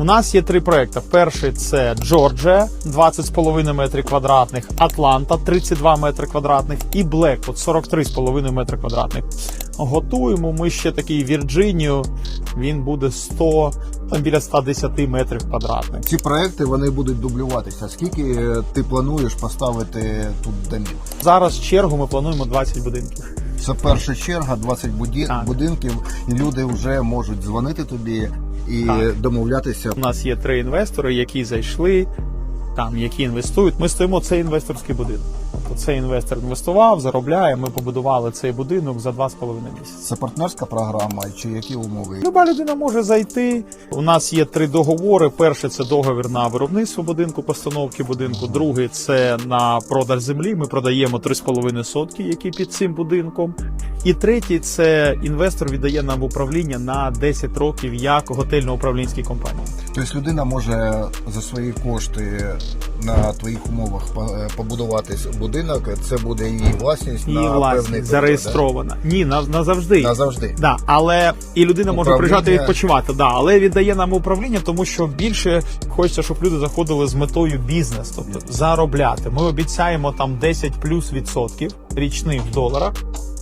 У нас є три проекти. Перший це Джорджія, 20,5 метрів квадратних, Атланта, 32 метри квадратних, і Блеквуд, 43,5 метри квадратних. Готуємо ми ще такий Вірджинію. Він буде 100, там біля 110 метрів квадратних. Ці проекти вони будуть дублюватися. Скільки е, ти плануєш поставити тут домів? Зараз чергу ми плануємо 20 будинків. Це перша черга, 20 буді... Будинків, і люди вже можуть дзвонити тобі і Так. домовлятися. У нас є три інвестори, які зайшли, там які інвестують. Ми стоїмо це інвесторський будинок. Тобто цей інвестор інвестував, заробляє. Ми побудували цей будинок за 2,5 місяці. Це партнерська програма, чи які умови? Люба людина може зайти. У нас є три договори. Перший це договір на виробництво будинку, постановки будинку. Другий це на продаж землі. Ми продаємо 3,5 сотки, які під цим будинком. І третій це інвестор віддає нам в управління на 10 років як готельно-управлінській компанії. Тобто людина може за свої кошти на твоїх умовах е, побудувати будинок. Це буде її власність Її на певний власність період, зареєстрована. Ні, на, назавжди. да? назавжди. Да, але і людина може Управління- приїжджати відпочивати. Да, але віддає нам управління, тому що більше хочеться, щоб люди заходили з метою бізнес, тобто заробляти. Ми обіцяємо там 10 плюс відсотків річних в доларах.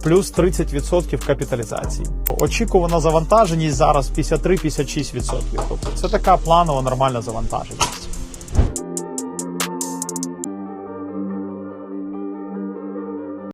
Плюс 30% капіталізації. Очікувана завантаженість зараз 53-56%. Тобто це така планова нормальна завантаженість.